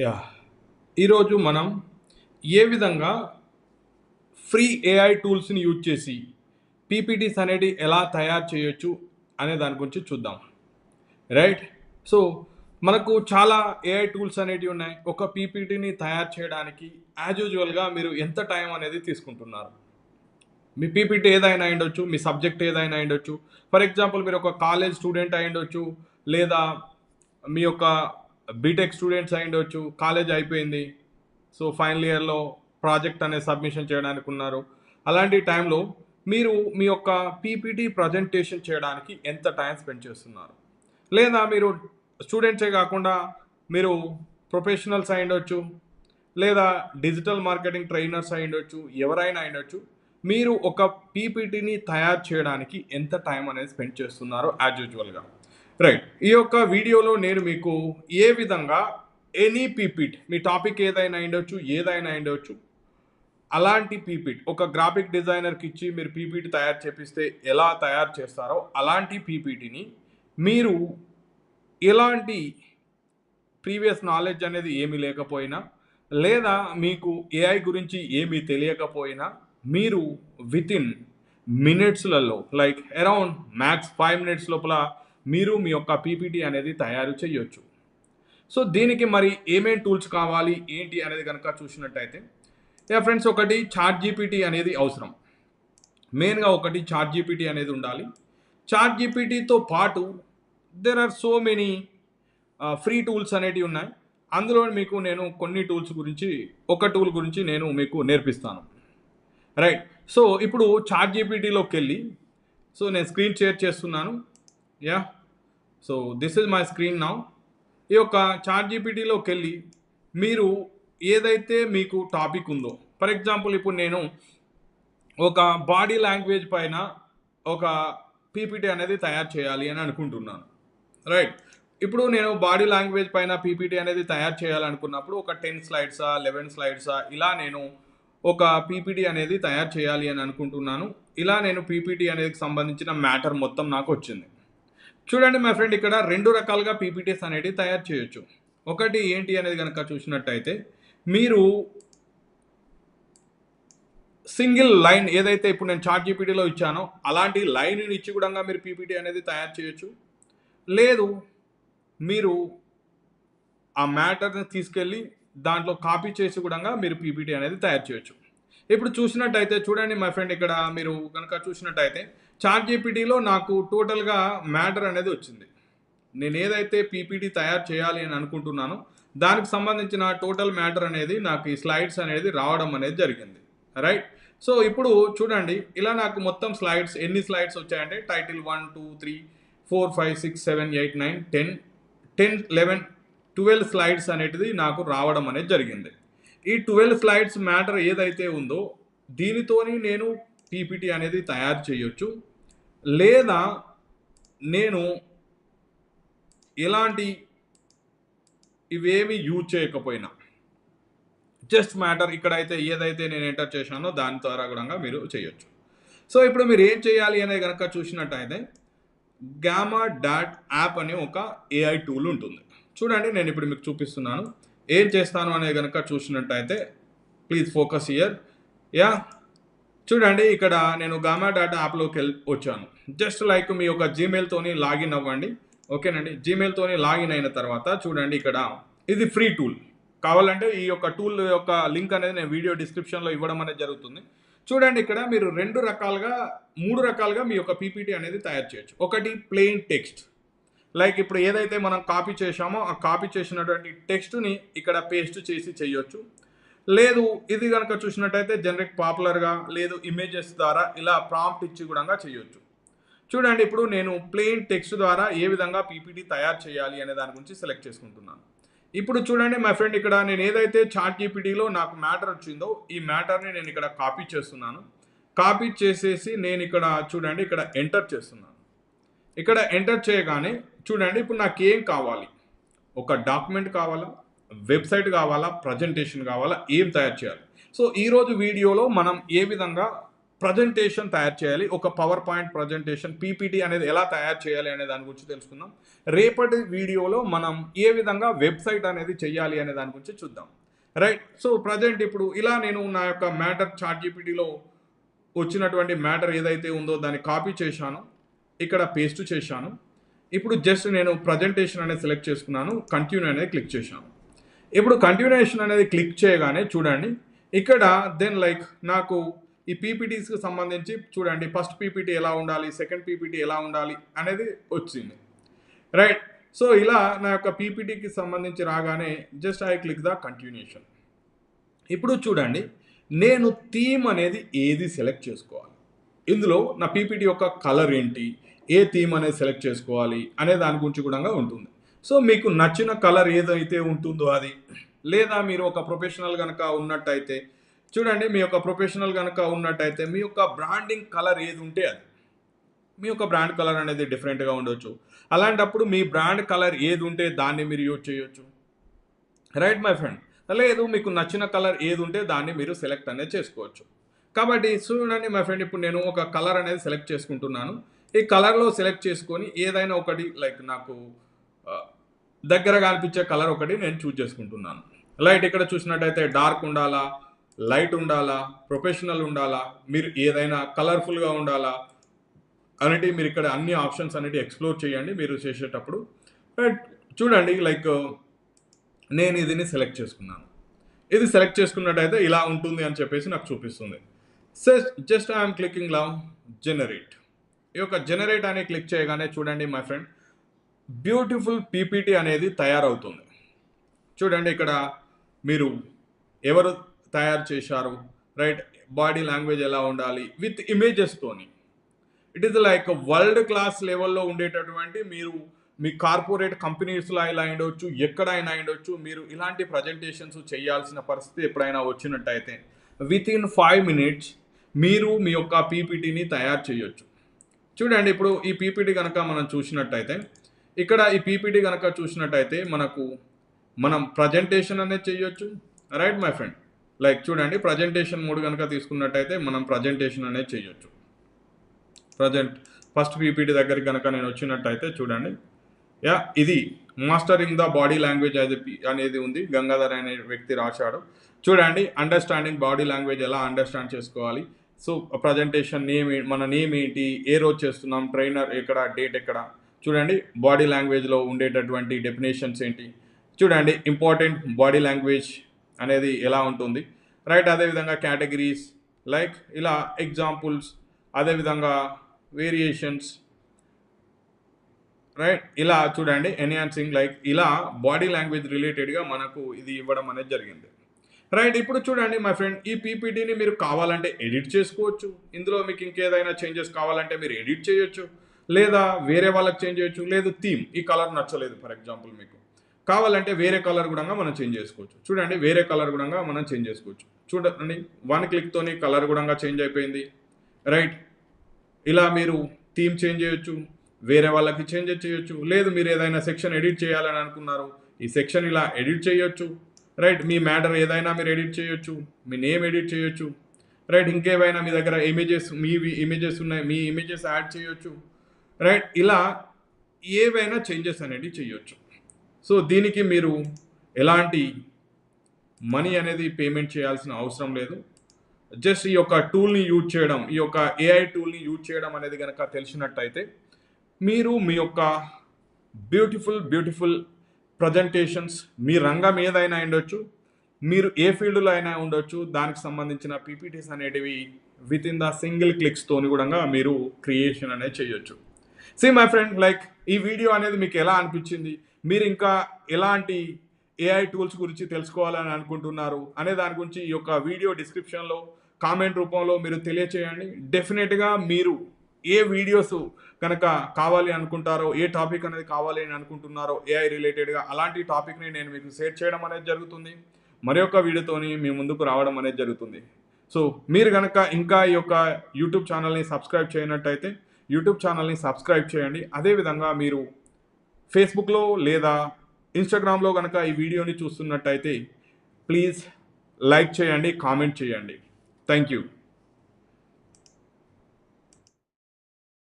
Yeah. ఈరోజు మనం ఏ విధంగా ఫ్రీ ఏఐ టూల్స్ని యూజ్ చేసి పీపీటీస్ అనేది ఎలా తయారు చేయొచ్చు అనే దాని గురించి చూద్దాం. రైట్? సో మనకు చాలా ఏఐ టూల్స్ అనేటివి ఉన్నాయి. ఒక పీపీటీని తయారు చేయడానికి యాజ్ యూజువల్గా మీరు ఎంత టైం అనేది తీసుకుంటున్నారు. మీ పీపీటీ ఏదైనా అయిండొచ్చు మీ సబ్జెక్ట్ ఏదైనా అయిండొచ్చు ఫర్ ఎగ్జాంపుల్ మీరు ఒక కాలేజ్ స్టూడెంట్ అయిండొచ్చు లేదా మీ యొక్క బీటెక్ స్టూడెంట్స్ అయిండొచ్చు కాలేజ్ అయిపోయింది. సో ఫైనల్ ఇయర్లో ప్రాజెక్ట్ అనే సబ్మిషన్ చేయడానికి ఉన్నారు. అలాంటి టైంలో మీరు మీ యొక్క పీపీటీ ప్రజెంటేషన్ చేయడానికి ఎంత టైం స్పెండ్ చేస్తున్నారు? లేదా మీరు స్టూడెంట్సే కాకుండా మీరు ప్రొఫెషనల్స్ అయిండొచ్చు లేదా డిజిటల్ మార్కెటింగ్ ట్రైనర్స్ అయిండొచ్చు ఎవరైనా అయిండొచ్చు మీరు ఒక పీపీటీని తయారు చేయడానికి ఎంత టైం అనేది స్పెండ్ చేస్తున్నారో యాజ్ యూజువల్గా రైట్ ఈ యొక్క వీడియోలో నేను మీకు ఏ విధంగా ఎనీ పీపీటీ మీ టాపిక్ ఏదైనా అయిండొచ్చు ఏదైనా అయిండొచ్చు అలాంటి పీపీటీ ఒక గ్రాఫిక్ డిజైనర్కి ఇచ్చి మీరు పీపీటీ తయారు చేపిస్తే ఎలా తయారు చేస్తారో అలాంటి పీపీటీని మీరు ఎలాంటి ప్రీవియస్ నాలెడ్జ్ అనేది ఏమీ లేకపోయినా లేదా మీకు ఏఐ గురించి ఏమీ తెలియకపోయినా మీరు within మినిట్స్లలో like around max five minutes లోపల మీరు మీ యొక్క పీపీటీ అనేది తయారు చేయొచ్చు. సో దీనికి మరి ఏమేం టూల్స్ కావాలి? ఏంటి అనేది కనుక చూసినట్టయితే యా ఫ్రెండ్స్ ఒకటి చార్ట్ జీపీటీ అనేది అవసరం. మెయిన్గా ఒకటి చార్ట్ జీపీటీ అనేది ఉండాలి. చార్ట్ జీపీటీతో పాటు there are so many free tools అనేటివి ఉన్నాయి. అందులో మీకు నేను కొన్ని టూల్స్ గురించి ఒక టూల్ గురించి నేను మీకు నేర్పిస్తాను. రైట్ సో ఇప్పుడు చార్ట్ జీపీటీలోకి వెళ్ళి సో నేను స్క్రీన్ షేర్ చేస్తున్నాను. Yeah so this is my screen now ఈ యొక్క చార్ట్ జీపీటీలోకి వెళ్ళి మీరు ఏదైతే మీకు టాపిక్ ఉందో ఫర్ ఎగ్జాంపుల్ ఇప్పుడు నేను ఒక బాడీ లాంగ్వేజ్ పైన ఒక పీపీటీ అనేది తయారు చేయాలి అని అనుకుంటున్నాను. రైట్ ఇప్పుడు నేను బాడీ లాంగ్వేజ్ పైన పీపీటీ అనేది తయారు చేయాలనుకున్నప్పుడు ఒక టెన్ స్లైడ్సా లెవెన్ స్లైడ్సా ఇలా నేను ఒక పీపీటీ అనేది తయారు చేయాలి అని అనుకుంటున్నాను. ఇలా నేను పీపీటీ అనేది సంబంధించిన మ్యాటర్ మొత్తం నాకు వచ్చింది. చూడండి మై ఫ్రెండ్ ఇక్కడ రెండు రకాలుగా పీపీటీస్ అనేది తయారు చేయొచ్చు. ఒకటి ఏంటి అనేది కనుక చూసినట్టయితే మీరు సింగిల్ లైన్ ఏదైతే ఇప్పుడు నేను చార్ట్ జీపీటీలో ఇచ్చానో అలాంటి లైన్ ఇచ్చి కూడా మీరు పీపీటీ అనేది తయారు చేయొచ్చు. లేదు మీరు ఆ మ్యాటర్ని తీసుకెళ్ళి దాంట్లో కాపీ చేసి కూడా మీరు పీపీటీ అనేది తయారు చేయొచ్చు. ఇప్పుడు చూసినట్టయితే చూడండి మై ఫ్రెండ్ ఇక్కడ మీరు కనుక చూసినట్టయితే చాట్ జీపీటీలో నాకు టోటల్గా మ్యాటర్ అనేది వచ్చింది. నేను ఏదైతే పీపీటీ తయారు చేయాలి అని అనుకుంటున్నానో దానికి సంబంధించిన టోటల్ మ్యాటర్ అనేది నాకు ఈ స్లైడ్స్ అనేది రావడం అనేది జరిగింది. రైట్ సో ఇప్పుడు చూడండి ఇలా నాకు మొత్తం స్లైడ్స్ ఎన్ని స్లైడ్స్ వచ్చాయంటే title one two three four five six seven eight nine ten ten eleven twelve slides అనేటిది నాకు రావడం అనేది జరిగింది. ఈ ట్వెల్వ్ స్లైడ్స్ మ్యాటర్ ఏదైతే ఉందో దీనితోని నేను పీపీటీ అనేది తయారు చేయొచ్చు. లేదా నేను ఎలాంటి ఇవేమి యూజ్ చేయకపోయినా. జస్ట్ మ్యాటర్ ఇక్కడైతే ఏదైతే నేను ఎంటర్ చేశానో దాని ద్వారా కూడా మీరు చేయొచ్చు. సో ఇప్పుడు మీరు ఏం చేయాలి అనేది కనుక చూసినట్టయితే గ్యామా డాట్ యాప్ అనే ఒక ఏఐ టూల్ ఉంటుంది. చూడండి నేను ఇప్పుడు మీకు చూపిస్తున్నాను. ఏం చేస్తాను అనేది కనుక చూసినట్టయితే ప్లీజ్ ఫోకస్ ఇయర్ యా చూడండి ఇక్కడ నేను గామా డాటా యాప్లోకి వెళ్ళి వచ్చాను. జస్ట్ లైక్ మీ యొక్క జీమెయిల్తోని లాగిన్ అవ్వండి. ఓకేనండి? జీమెయిల్తోని లాగిన్ అయిన తర్వాత చూడండి ఇక్కడ. ఇది ఫ్రీ టూల్ కావాలంటే ఈ యొక్క టూల్ యొక్క లింక్ అనేది నేను వీడియో డిస్క్రిప్షన్లో ఇవ్వడం అనేది జరుగుతుంది. చూడండి ఇక్కడ మీరు రెండు రకాలుగా మూడు రకాలుగా మీ యొక్క పీపీటీ అనేది తయారు చేయొచ్చు. ఒకటి ప్లెయిన్ టెక్స్ట్ లైక్ ఇప్పుడు ఏదైతే మనం కాపీ చేశామో ఆ కాపీ చేసినటువంటి టెక్స్ట్ని ఇక్కడ పేస్ట్ చేసి చేయొచ్చు. లేదు ఇది కనుక చూసినట్టయితే జనరిక్ పాపులర్గా లేదు ఇమేజెస్ ద్వారా ఇలా ప్రాంప్ట్ ఇచ్చి కూడా చేయొచ్చు. చూడండి ఇప్పుడు నేను ప్లెయిన్ టెక్స్ట్ ద్వారా ఏ విధంగా పీపీటీ తయారు చేయాలి అనే దాని గురించి సెలెక్ట్ చేసుకుంటున్నాను. ఇప్పుడు చూడండి మై ఫ్రెండ్ ఇక్కడ నేను ఏదైతే చాట్ జీపీటీలో నాకు మ్యాటర్ వచ్చిందో ఈ మ్యాటర్ని నేను ఇక్కడ కాపీ చేస్తున్నాను. కాపీ చేసేసి నేను ఇక్కడ చూడండి ఇక్కడ ఎంటర్ చేస్తున్నాను. ఇక్కడ ఎంటర్ చేయగానే చూడండి ఇప్పుడు నాకు ఏం కావాలి? ఒక డాక్యుమెంట్ కావాలా? వెబ్సైట్ కావాలా ప్రజెంటేషన్ కావాలా ఏం తయారు చేయాలి? సో ఈరోజు వీడియోలో మనం ఏ విధంగా ప్రజెంటేషన్ తయారు చేయాలి ఒక పవర్ పాయింట్ ప్రజెంటేషన్ పీపీటీ అనేది ఎలా తయారు చేయాలి అనే దాని గురించి తెలుసుకుందాం. రేపటి వీడియోలో మనం ఏ విధంగా వెబ్సైట్ అనేది చేయాలి అనే దాని గురించి చూద్దాం. రైట్? సో ప్రజెంట్ ఇప్పుడు ఇలా నేను నా యొక్క మ్యాటర్ చాట్ జీపీటీలో వచ్చినటువంటి మ్యాటర్ ఏదైతే ఉందో దాన్ని కాపీ చేశాను ఇక్కడ పేస్ట్ చేశాను. ఇప్పుడు జస్ట్ నేను ప్రజెంటేషన్ అనేది సెలెక్ట్ చేసుకున్నాను కంటిన్యూ అనేది క్లిక్ చేశాను. ఇప్పుడు కంటిన్యూషన్ అనేది క్లిక్ చేయగానే చూడండి ఇక్కడ దెన్ లైక్ నాకు ఈ పీపీటీస్కి సంబంధించి చూడండి ఫస్ట్ పీపీటీ ఎలా ఉండాలి సెకండ్ పీపీటీ ఎలా ఉండాలి అనేది వచ్చింది. రైట్ సో ఇలా నా యొక్క పీపీటీకి సంబంధించి రాగానే just I click the continuation ఇప్పుడు చూడండి నేను థీమ్ అనేది ఏది సెలెక్ట్ చేసుకోవాలి? ఇందులో నా పీపీటీ యొక్క కలర్ ఏంటి? ఏ థీమ్ అనేది సెలెక్ట్ చేసుకోవాలి? అనే దాని గురించి కూడా ఉంటుంది. సో మీకు నచ్చిన కలర్ ఏదైతే ఉంటుందో అది. లేదా మీరు ఒక ప్రొఫెషనల్ కనుక ఉన్నట్టయితే చూడండి మీ యొక్క ప్రొఫెషనల్ కనుక ఉన్నట్టయితే మీ యొక్క బ్రాండింగ్ కలర్ ఏది ఉంటే అది. మీ యొక్క బ్రాండ్ కలర్ అనేది డిఫరెంట్గా ఉండొచ్చు. అలాంటప్పుడు మీ బ్రాండ్ కలర్ ఏది ఉంటే దాన్ని మీరు యూజ్ చేయొచ్చు. రైట్ మై ఫ్రెండ్ లేదు మీకు నచ్చిన కలర్ ఏది ఉంటే దాన్ని మీరు సెలెక్ట్ అనేది చేసుకోవచ్చు. కాబట్టి చూడండి మై ఫ్రెండ్ ఇప్పుడు నేను ఒక కలర్ అనేది సెలెక్ట్ చేసుకుంటున్నాను. ఈ కలర్లో సెలెక్ట్ చేసుకొని ఏదైనా ఒకటి లైక్ నాకు uh, దగ్గరగా అనిపించే కలర్ ఒకటి నేను చూజ్ చేసుకుంటున్నాను. లైట్ ఇక్కడ చూసినట్టయితే డార్క్ ఉండాలా లైట్ ఉండాలా ప్రొఫెషనల్ ఉండాలా మీరు ఏదైనా కలర్ఫుల్గా ఉండాలా అనేటివి మీరు ఇక్కడ అన్ని ఆప్షన్స్ అనేటివి ఎక్స్ప్లోర్ చేయండి మీరు చేసేటప్పుడు. చూడండి లైక్ నేను ఇదిని సెలెక్ట్ చేసుకున్నాను. ఇది సెలెక్ట్ చేసుకున్నట్టయితే ఇలా ఉంటుంది అని చెప్పేసి నాకు చూపిస్తుంది. Just I'm clicking love generate. ఈ యొక్క జనరేట్ అని క్లిక్ చేయగానే చూడండి మై ఫ్రెండ్ బ్యూటిఫుల్ పీపీటీ అనేది తయారవుతుంది. చూడండి ఇక్కడ మీరు ఎవరు తయారు చేశారు రైట్? బాడీ లాంగ్వేజ్ ఎలా ఉండాలి? With ఇమేజెస్తోని it is like world class లెవెల్లో ఉండేటటువంటి మీరు మీ కార్పొరేట్ కంపెనీస్లో ఇలా ఉండొచ్చు ఎక్కడైనా ఉండొచ్చు మీరు ఇలాంటి ప్రజెంటేషన్స్ చేయాల్సిన పరిస్థితి ఎప్పుడైనా వచ్చినట్టయితే విత్ ఇన్ ఫైవ్ మినిట్స్ మీరు మీ యొక్క పీపీటీని తయారు చేయొచ్చు. చూడండి ఇప్పుడు ఈ పీపీటీ కనుక మనం చూసినట్టయితే ఇక్కడ ఈ పీపీటీ కనుక చూసినట్టయితే మనకు మనం ప్రజెంటేషన్ అనేది చేయొచ్చు. రైట్ మై ఫ్రెండ్ లైక్ చూడండి ప్రజెంటేషన్ మూడు కనుక తీసుకున్నట్టయితే మనం ప్రజెంటేషన్ అనేది చేయొచ్చు. ప్రజెంట్ ఫస్ట్ పీపీటీ దగ్గరికి కనుక నేను వచ్చినట్టయితే చూడండి. యా ఇది మాస్టరింగ్ ద బాడీ లాంగ్వేజ్ అది అనేది ఉంది. గంగాధర్ అనే వ్యక్తి రాశాడు. చూడండి అండర్స్టాండింగ్ బాడీ లాంగ్వేజ్ ఎలా అండర్స్టాండ్ చేసుకోవాలి. సో ప్రజెంటేషన్ నేమ్ మన నేమ్ ఏంటి? ఏ రోజు చేస్తున్నాం? ట్రైనర్ ఎక్కడ? డేట్ ఎక్కడ? చూడండి బాడీ లాంగ్వేజ్లో ఉండేటటువంటి డెఫినేషన్స్ ఏంటి? చూడండి ఇంపార్టెంట్ బాడీ లాంగ్వేజ్ అనేది ఎలా ఉంటుంది? రైట్ అదేవిధంగా కేటగిరీస్ లైక్ ఇలా ఎగ్జాంపుల్స్ అదేవిధంగా వేరియేషన్స్ రైట్ ఇలా చూడండి ఎన్హాన్సింగ్ లైక్ ఇలా బాడీ లాంగ్వేజ్ రిలేటెడ్గా మనకు ఇది ఇవ్వడం అనేది జరిగింది. రైట్ ఇప్పుడు చూడండి మై ఫ్రెండ్ ఈ పీపీటీని మీరు కావాలంటే ఎడిట్ చేసుకోవచ్చు. ఇందులో మీకు ఇంకేదైనా చేంజెస్ కావాలంటే మీరు ఎడిట్ చేయొచ్చు. లేదా వేరే వాళ్ళకి చేంజ్ చేయొచ్చు లేదు థీమ్ ఈ కలర్ నచ్చలేదు ఫర్ ఎగ్జాంపుల్ మీకు. కావాలంటే వేరే కలర్ కూడా మనం చేంజ్ చేసుకోవచ్చు. చూడండి వేరే కలర్ కూడా మనం చేంజ్ చేసుకోవచ్చు. చూడండి వన్ క్లిక్తోని కలర్ కూడా చేంజ్ అయిపోయింది. రైట్ ఇలా మీరు థీమ్ చేంజ్ చేయొచ్చు వేరే వాళ్ళకి చేంజ్ చేయొచ్చు లేదు మీరు ఏదైనా సెక్షన్ ఎడిట్ చేయాలని అనుకున్నారు ఈ సెక్షన్ ఇలా ఎడిట్ చేయొచ్చు. రైట్ మీ మ్యాటర్ ఏదైనా మీరు ఎడిట్ చేయొచ్చు మీ నేమ్ ఎడిట్ చేయొచ్చు. రైట్ ఇంకేమైనా మీ దగ్గర ఇమేజెస్ మీ ఇమేజెస్ ఉన్నాయి మీ ఇమేజెస్ యాడ్ చేయొచ్చు. రైట్ ఇలా ఏవైనా చేంజెస్ అనేవి చేయొచ్చు. సో దీనికి మీరు ఎలాంటి మనీ అనేది పేమెంట్ చేయాల్సిన అవసరం లేదు. జస్ట్ ఈ యొక్క టూల్ని యూజ్ చేయడం ఈ యొక్క ఏఐ టూల్ని యూజ్ చేయడం అనేది కనుక తెలిసినట్టయితే మీరు మీ యొక్క బ్యూటిఫుల్ బ్యూటిఫుల్ ప్రజెంటేషన్స్ మీ రంగం ఏదైనా ఉండొచ్చు మీరు ఏ ఫీల్డ్లో అయినా ఉండొచ్చు దానికి సంబంధించిన పీపీటీస్ అనేటివి విత్ ఇన్ ద సింగిల్ క్లిక్స్తోని కూడా మీరు క్రియేషన్ అనేది చేయొచ్చు. సి మై ఫ్రెండ్ లైక్ ఈ వీడియో అనేది మీకు ఎలా అనిపించింది? మీరు ఇంకా ఎలాంటి ఏఐ టూల్స్ గురించి తెలుసుకోవాలని అనుకుంటున్నారు అనే దాని గురించి ఈ యొక్క వీడియో డిస్క్రిప్షన్లో కామెంట్ రూపంలో మీరు తెలియచేయండి. డెఫినెట్గా మీరు ఏ వీడియోస్ కనుక కావాలి అనుకుంటారో ఏ టాపిక్ అనేది కావాలి అని అనుకుంటున్నారో ఏఐ రిలేటెడ్గా అలాంటి టాపిక్ని నేను మీకు షేర్ చేయడం అనేది జరుగుతుంది. మరి యొక్క వీడియోతోని మీ ముందుకు రావడం అనేది జరుగుతుంది. సో మీరు కనుక ఇంకా ఈ యొక్క యూట్యూబ్ ఛానల్ని సబ్స్క్రైబ్ చేయనట్టయితే యూట్యూబ్ ఛానల్ని సబ్స్క్రైబ్ చేయండి. అదేవిధంగా మీరు ఫేస్బుక్లో లేదా ఇన్స్టాగ్రామ్లో కనుక ఈ వీడియోని చూస్తున్నట్టయితే ప్లీజ్ లైక్ చేయండి కామెంట్ చేయండి. Thank you.